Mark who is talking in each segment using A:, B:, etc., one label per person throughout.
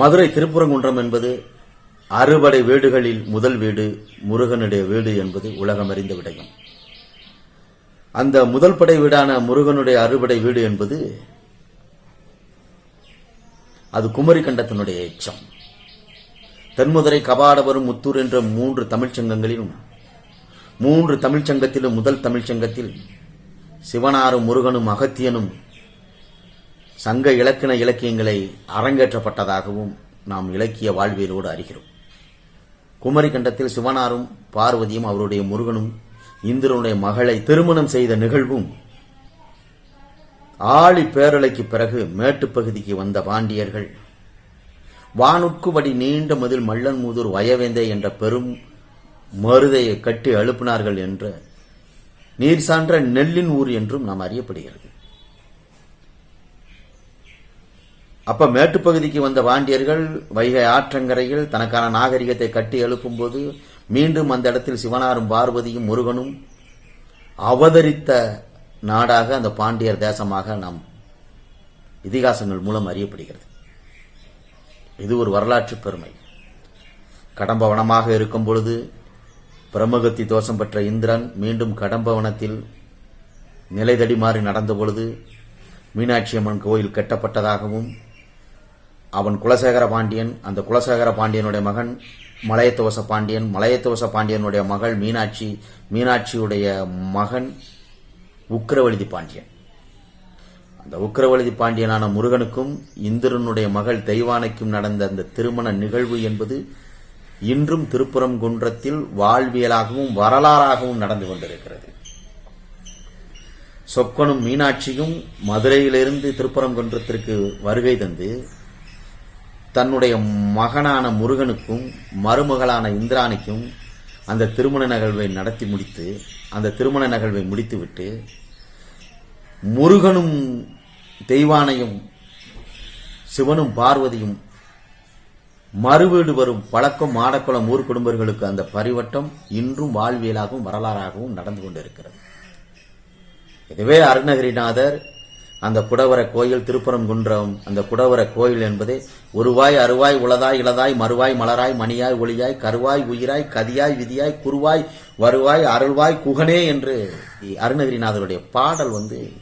A: மதுரை திருப்புறங்குன்றம் என்பது அறுபடை வீடுகளில் முதல் வீடு முருகனுடைய வீடு என்பது உலகமறிந்த விடயம். அந்த முதல் படை வீடான முருகனுடைய அறுபடை வீடு என்பது அது குமரி கண்டத்தினுடைய எச்சம். தென்முதுரை கபாடவரும் முத்தூர் என்ற மூன்று தமிழ்ச் சங்கங்களிலும் மூன்று தமிழ்ச் சங்கத்திலும் முதல் தமிழ்ச் சங்கத்தில் சிவனாரும் முருகனும் அகத்தியனும் சங்க இலக்கண இலக்கியங்களை அரங்கேற்றப்பட்டதாகவும் நாம் இலக்கிய வாழ்வியலோடு அறிகிறோம். குமரி கண்டத்தில் சிவனாரும் பார்வதியும் அவருடைய முருகனும் இந்திரனுடைய மகளை திருமணம் செய்த நிகழ்வும் ஆழி பேரலைக்கு பிறகு மேட்டுப் பகுதிக்கு வந்த பாண்டியர்கள் வானுட்குபடி நீண்ட மதில் மல்லன் மூதூர் வயவேந்தே என்ற பெரும் மருதையை கட்டி எழுப்பினார்கள் என்ற நீர் சான்ற நெல்லின் ஊர் என்றும் நாம் அறியப்படுகிறது. அப்ப மேட்டுப்பகுதிக்கு வந்த பாண்டியர்கள் வைகை ஆற்றங்கரையில் தனக்கான நாகரிகத்தை கட்டி எழுப்பும்போது மீண்டும் அந்த இடத்தில் சிவனாரும் பார்வதியும் முருகனும் அவதரித்த நாடாக அந்த பாண்டியர் தேசமாக நாம் இதிகாசங்கள் மூலம் அறியப்படுகிறது. இது ஒரு வரலாற்று பெருமை. கடம்பவனமாக இருக்கும் பொழுது பிரம்மகத்தி தோஷம் பெற்ற இந்திரன் மீண்டும் கடம்பவனத்தில் நிலை தடிமாறி நடந்த பொழுது மீனாட்சி அம்மன் கோயில் கட்டப்பட்டதாகவும் அவன் குலசேகர பாண்டியன் அந்த குலசேகர பாண்டியனுடைய மகன் மலையத்துவச பாண்டியன் மலையத்துவச பாண்டியனுடைய மகள் மீனாட்சி மீனாட்சியுடைய மகன் உக்கிரவழுதி பாண்டியன். அந்த உக்கிரவழுதி பாண்டியனான முருகனுக்கும் இந்திரனுடைய மகள் தெய்வானைக்கும் நடந்த அந்த திருமண நிகழ்வு என்பது இன்றும் திருப்புறங்குன்றத்தில் வாழ்வியலாகவும் வரலாறாகவும் நடந்து கொண்டிருக்கிறது. சொக்கனும் மீனாட்சியும் மதுரையிலிருந்து திருப்புறங்குன்றத்திற்கு வருகை தந்து தன்னுடைய மகனான முருகனுக்கும் மருமகளான இந்திராணிக்கும் அந்த திருமண நிகழ்வை நடத்தி முடித்து அந்த திருமண நிகழ்வை முடித்துவிட்டு முருகனும் தெய்வானையும் சிவனும் பார்வதியும் மறுவீடு வரும் பழக்கம் மாடக்குளம் ஊர் குடும்பர்களுக்கு அந்த பரிவட்டம் இன்றும் வாழ்வியலாகவும் வரலாறாகவும் நடந்து கொண்டிருக்கிறது. இதுவே அருணகிரிநாதர் அந்த குடவர கோயில் திருப்பரங்குன்றம் அந்த குடவர கோயில் என்பது ஒருவாய் அருவாய் உளதாய் இளதாய் மறுவாய் மலராய் மணியாய் ஒளியாய் கருவாய் உயிராய் கதியாய் விதியாய் குருவாய் வருவாய் அருள்வாய் குகனே என்று அருணகிரிநாதருடைய பாடல் வந்து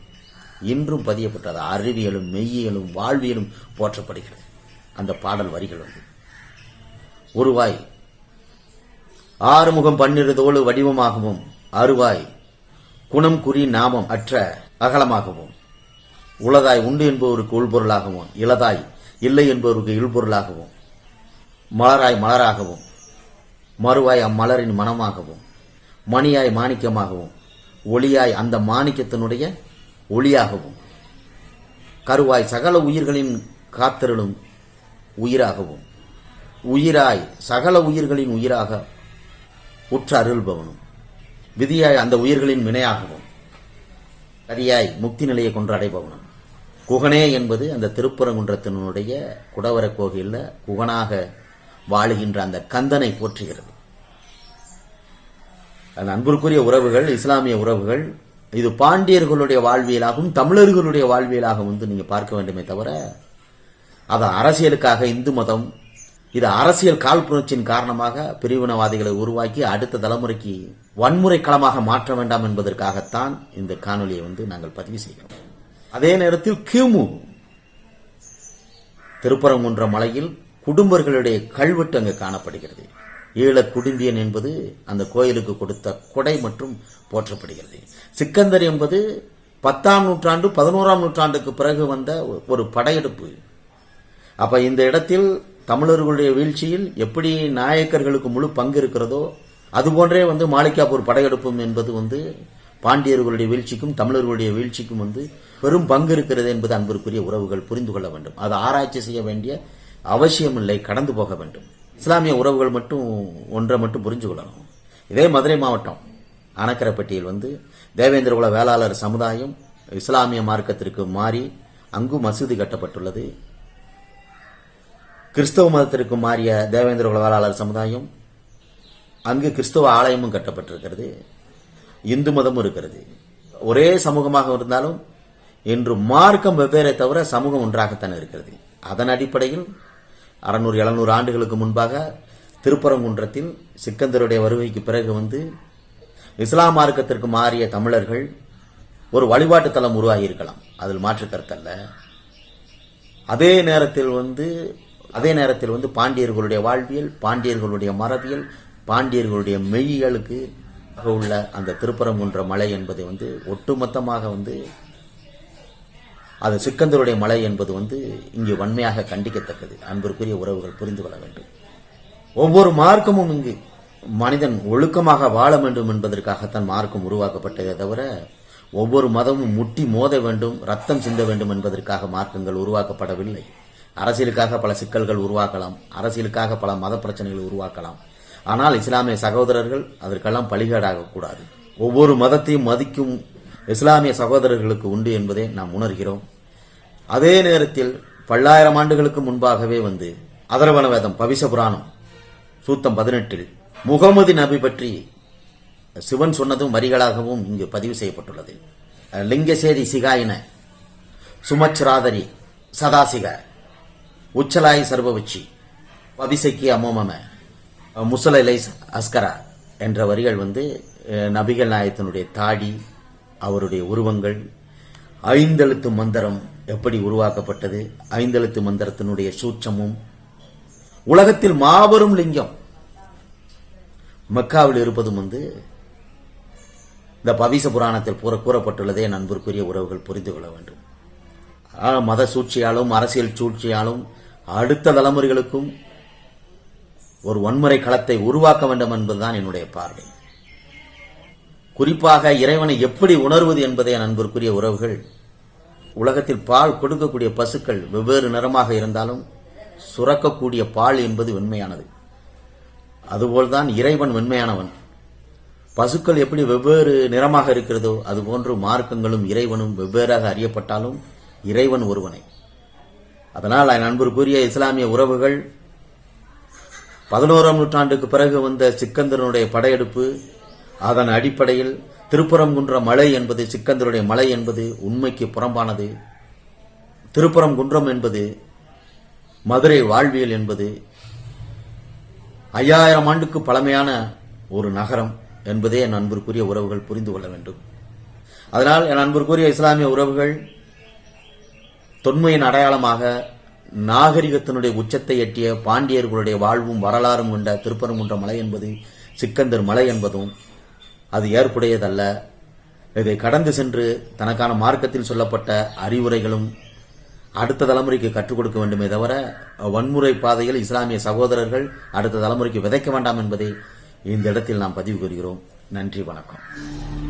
A: இன்றும் பதியப்பட்டது. அறிவியலும் மெய்யியலும் வாழ்வியலும் போற்றப்படுகிறது. அந்த பாடல் வரிகள் வந்து ஒருவாய் ஆறுமுகம் பன்னிரு வடிவமாகவும் அருவாய் குணம் குறி நாமம் அற்ற அகலமாகவும் உளதாய் உண்டு என்பவருக்கு உள்பொருளாகவும் இளதாய் இல்லை என்பவருக்கு இல்பொருளாகவும் மலராய் மலராகவும் மறுவாய் அம்மலரின் மனமாகவும் மணியாய் மாணிக்கமாகவும் ஒளியாய் அந்த மாணிக்கத்தினுடைய ஒளியாகவும் கருவாய் சகல உயிர்களின் காத்திரளும் உயிராகவும் உயிராய் சகல உயிர்களின் உயிராக உற்ற அருள்பவனும் விதியாய் அந்த உயிர்களின் வினையாகவும் கதியாய் முக்தி நிலையை கொன்று அடைபவனும். குகனே என்பது அந்த திருப்பரங்குன்றத்தினுடைய குடவர கோவிலில் குகனாக வாழுகின்ற அந்த கந்தனை போற்றுகிறது. அந்த அன்பிற்குரிய உறவுகள் இஸ்லாமிய உறவுகள் இது பாண்டியர்களுடைய வாழ்வியலாகவும் தமிழர்களுடைய வாழ்வியலாகவும் வந்து நீங்க பார்க்க வேண்டுமே தவிர அதை அரசியலுக்காக இந்து மதம் இது அரசியல் காழ்ப்புணர்ச்சியின் காரணமாக பிரிவினவாதிகளை உருவாக்கி அடுத்த தலைமுறைக்கு வன்முறை களமாக மாற்ற வேண்டாம் என்பதற்காகத்தான் இந்த காணொலியை வந்து நாங்கள் பதிவு செய்கிறோம். அதே நேரத்தில் கிமு திருப்பரங்குன்ற மலையில் குடும்பர்களுடைய கல்வெட்டு அங்கு காணப்படுகிறது. ஈழ குடும்பியன் என்பது அந்த கோயிலுக்கு கொடுத்த கொடை மற்றும் போற்றப்படுகிறது. சிக்கந்தர் என்பது பத்தாம் நூற்றாண்டு பதினோராம் நூற்றாண்டுக்கு பிறகு வந்த ஒரு படையெடுப்பு. அப்ப இந்த இடத்தில் தமிழர்களுடைய வீழ்ச்சியில் எப்படி நாயக்கர்களுக்கு முழு பங்கு இருக்கிறதோ அதுபோன்றே வந்து மாளிகாப்பூர் படையெடுப்பும் என்பது வந்து பாண்டியர்களுடைய வீழ்ச்சிக்கும் தமிழர்களுடைய வீழ்ச்சிக்கும் வந்து பெரும் பங்கு இருக்கிறது என்பது அன்பிற்குரிய உறவுகள் புரிந்து கொள்ள வேண்டும். அதை ஆராய்ச்சி செய்ய வேண்டிய அவசியம் இல்லை கடந்து போக வேண்டும். இஸ்லாமிய உறவுகள் மட்டும் ஒன்றை மட்டும் புரிஞ்சு கொள்ளணும். இதே மதுரை மாவட்டம் அணக்கரப்பட்டியில் வந்து தேவேந்திர குல வேளாளர் சமுதாயம் இஸ்லாமிய மார்க்கத்திற்கு மாறி அங்கு மசூதி கட்டப்பட்டுள்ளது. கிறிஸ்தவ மதத்திற்கு மாறிய தேவேந்திர குல வேளாளர் சமுதாயம் அங்கு கிறிஸ்தவ ஆலயமும் கட்டப்பட்டிருக்கிறது. இந்து மதமும் இருக்கிறது. ஒரே சமூகமாக இருந்தாலும் இன்று மார்க்கம் வெவ்வேறே தவிர சமூகம் ஒன்றாகத்தான் இருக்கிறது. அதன் அடிப்படையில் அறநூறு எழுநூறு ஆண்டுகளுக்கு முன்பாக திருப்பரங்குன்றத்தில் சிக்கந்தருடைய வருகைக்கு பிறகு வந்து இஸ்லாம் மார்க்கத்திற்கு மாறிய தமிழர்கள் ஒரு வழிபாட்டு தலம் உருவாகியிருக்கலாம். அதில் மாற்று கருத்தல்ல அதே நேரத்தில் வந்து அதே நேரத்தில் வந்து பாண்டியர்களுடைய வாழ்வியல் பாண்டியர்களுடைய மரபியல் பாண்டியர்களுடைய மெய்யியலுக்கு உள்ள அந்த திருப்பரங்குன்ற மலை என்பது வந்து ஒட்டுமொத்தமாக வந்து அது சிக்கந்தருடைய மலை என்பது வந்து இங்கு வன்மையாக கண்டிக்கத்தக்கது. அன்பிற்குரிய உறவுகள் புரிந்து கொள்ள வேண்டும். ஒவ்வொரு மார்க்கமும் இங்கு மனிதன் ஒழுக்கமாக வாழ வேண்டும் என்பதற்காகத்தான் மார்க்கம் உருவாக்கப்பட்டதே தவிர ஒவ்வொரு மதமும் முட்டி மோத வேண்டும் ரத்தம் சிந்த வேண்டும் என்பதற்காக மார்க்கங்கள் உருவாக்கப்படவில்லை. அரசியலுக்காக பல சிக்கல்கள் உருவாக்கலாம் அரசியலுக்காக பல மத பிரச்சனைகள் உருவாக்கலாம். ஆனால் இஸ்லாமிய சகோதரர்கள் அதற்கெல்லாம் பலிகேடாகக்கூடாது ஒவ்வொரு மதத்தையும் மதிக்கும் இஸ்லாமிய சகோதரர்களுக்கு உண்டு என்பதை நாம் உணர்கிறோம். அதே நேரத்தில் பல்லாயிரம் ஆண்டுகளுக்கு முன்பாகவே வந்து அதர்வன வேதம் பவிச புராணம் சூத்தம் பதினெட்டில் முகமது நபி பற்றி சிவன் சொன்னதும் வரிகளாகவும் இங்கு பதிவு செய்யப்பட்டுள்ளது. லிங்கசேரி சிகாயின சுமச்ராதரி சதாசிக உச்சலாய் சர்வவச்சி பவிசக்கி அமோமம முசலை அஸ்கரா என்ற வரிகள் வந்து நபிகள் நாயத்தினுடைய தாடி அவருடைய உருவங்கள் ஐந்தெழுத்து மந்திரம் எப்படி உருவாக்கப்பட்டது ஐந்தெழுத்து மந்திரத்தினுடைய சூட்சமும் உலகத்தில் மாபெரும் லிங்கம் மக்காவில் இருப்பதும் வந்து இந்த பவிச புராணத்தில் கூறப்பட்டுள்ளதே நண்பருக்குரிய உறவுகள் புரிந்து கொள்ள வேண்டும். மத சூழ்ச்சியாலும் அரசியல் சூழ்ச்சியாலும் அடுத்த தலைமுறைகளுக்கும் ஒரு வன்முறை களத்தை உருவாக்க வேண்டும் என்பதுதான் என்னுடைய பார்வை. குறிப்பாக இறைவனை எப்படி உணர்வது என்பதை அன்பிற்குரிய உறவுகள். உலகத்தில் பால் கொடுக்கக்கூடிய பசுக்கள் வெவ்வேறு நிறமாக இருந்தாலும் சுரக்கக்கூடிய பால் என்பது வெண்மையானது. அதுபோல்தான் இறைவன் வெண்மையானவன். பசுக்கள் எப்படி வெவ்வேறு நிறமாக இருக்கிறதோ அதுபோன்று மார்க்கங்களும் இறைவனும் வெவ்வேறாக அறியப்பட்டாலும் இறைவன் ஒருவனை. அதனால் என் நண்பருக்குரிய இஸ்லாமிய உறவுகள் பதினோராம் நூற்றாண்டுக்கு பிறகு வந்த சிக்கந்தரனுடைய படையெடுப்பு அதன் அடிப்படையில் திருப்பரங்குன்ற மலை என்பது சிக்கந்தருடைய மலை என்பது உண்மைக்கு புறம்பானது. திருப்பரங்குன்றம் என்பது மதுரை வாழ்வியல் என்பது ஐயாயிரம் ஆண்டுக்கு பழமையான ஒரு நகரம் என்பதே என் அன்பிற்குரிய உறவுகள் புரிந்து கொள்ள வேண்டும். அதனால் என் அன்பிற்குரிய இஸ்லாமிய உறவுகள் தொன்மையின் அடையாளமாக நாகரிகத்தினுடைய உச்சத்தை எட்டிய பாண்டியர்களுடைய வாழ்வும் வரலாறும் கொண்ட திருப்பரங்குன்ற மலை என்பது சிக்கந்தர் மலை என்பதும் அது ஏற்புடையதல்ல. இதை கடந்து சென்று தனக்கான மார்க்கத்தில் சொல்லப்பட்ட அறிவுரைகளும் அடுத்த தலைமுறைக்கு கற்றுக் கொடுக்க வேண்டுமே தவிர வன்முறை பாதையில் இஸ்லாமிய சகோதரர்கள் அடுத்த தலைமுறைக்கு விதைக்க வேண்டாம் என்பதை இந்த இடத்தில் நாம் பதிவு கூறுகிறோம். நன்றி வணக்கம்.